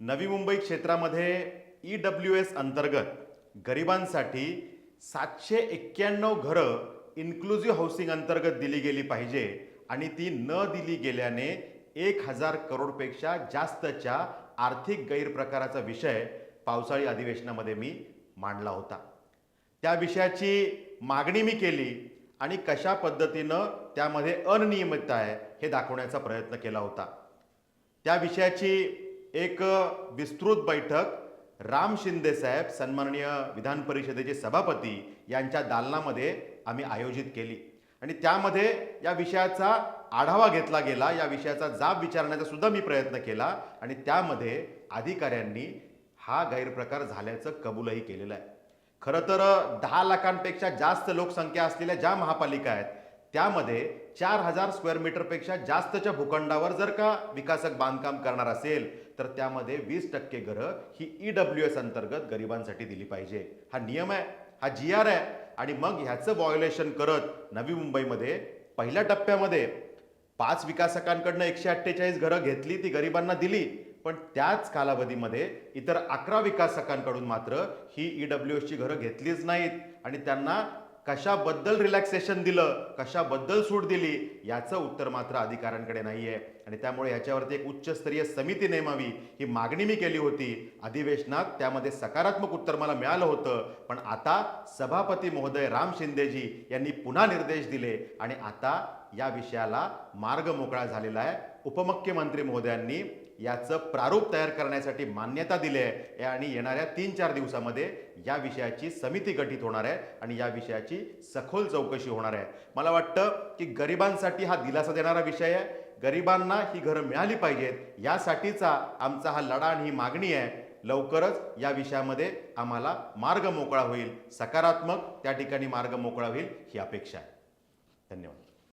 नवी मुंबई क्षेत्रामध्ये E W S अंतर्गत गरिबांसाठी सातशे एक्क्याण्णव घरं इन्क्लुझिव्ह हाऊसिंग अंतर्गत दिली गेली पाहिजे आणि ती न दिली गेल्याने एक हजार करोडपेक्षा जास्तच्या आर्थिक गैरप्रकाराचा विषय पावसाळी अधिवेशनामध्ये मी मांडला होता. त्या विषयाची मागणी मी केली आणि कशा पद्धतीनं त्यामध्ये अनियमितता आहे हे दाखवण्याचा प्रयत्न केला होता. त्या विषयाची एक विस्तृत बैठक राम शिंदे साहेब सन्माननीय विधान परिषदेचे सभापती यांच्या दालनामध्ये आम्ही आयोजित केली. आणि त्यामध्ये या विषयाचा आढावा घेतला गेला या विषयाचा जाब विचारण्याचा सुद्धा मी प्रयत्न केला आणि त्यामध्ये अधिकाऱ्यांनी हा गैरप्रकार झाल्याचं कबूलही केलेलं आहे. खरं तर दहा लाखांपेक्षा जास्त लोकसंख्या असलेल्या ज्या महापालिका आहेत त्यामध्ये चार हजार स्क्वेअर मीटरपेक्षा जास्तच्या भूखंडावर जर का विकासक बांधकाम करणार असेल तर त्यामध्ये वीस टक्के घरं ही ई डब्ल्यू एस अंतर्गत गरिबांसाठी दिली पाहिजे. हा नियम आहे हा जी आर आहे. आणि मग ह्याचं वॉयोलेशन करत नवी मुंबईमध्ये पहिल्या टप्प्यामध्ये पाच विकासकांकडनं एकशे अठ्ठेचाळीस घरं घेतली ती गरिबांना दिली. पण त्याच कालावधीमध्ये इतर अकरा विकासकांकडून मात्र ही ई डब्ल्यू एसची घरं घेतलीच नाहीत. आणि त्यांना कशाबद्दल रिलॅक्सेशन दिलं कशाबद्दल सूट दिली याचं उत्तर मात्र अधिकाऱ्यांकडे नाही आहे आणि त्यामुळे ह्याच्यावरती एक उच्चस्तरीय समिती नेमावी ही मागणी मी केली होती. अधिवेशनात त्यामध्ये सकारात्मक उत्तर मला मिळालं होतं पण आता सभापती महोदय राम शिंदेजी यांनी पुन्हा निर्देश दिले. आणि आता या विषयाला मार्ग मोकळा झालेला आहे. उपमुख्यमंत्री महोदयांनी याचं प्रारूप तयार करण्यासाठी मान्यता दिली आहे. आणि येणाऱ्या तीन चार दिवसामध्ये या विषयाची समिती गठीत होणार आहे आणि या विषयाची सखोल चौकशी होणार आहे. मला वाटतं की गरिबांसाठी हा दिलासा देणारा विषय आहे. गरिबांना ही घरं मिळाली पाहिजेत. यासाठीचा आमचा हा लढा आणि ही मागणी आहे. लवकरच या विषयामध्ये आम्हाला मार्ग मोकळा होईल. सकारात्मक त्या ठिकाणी मार्ग मोकळा होईल ही अपेक्षा आहे. धन्यवाद.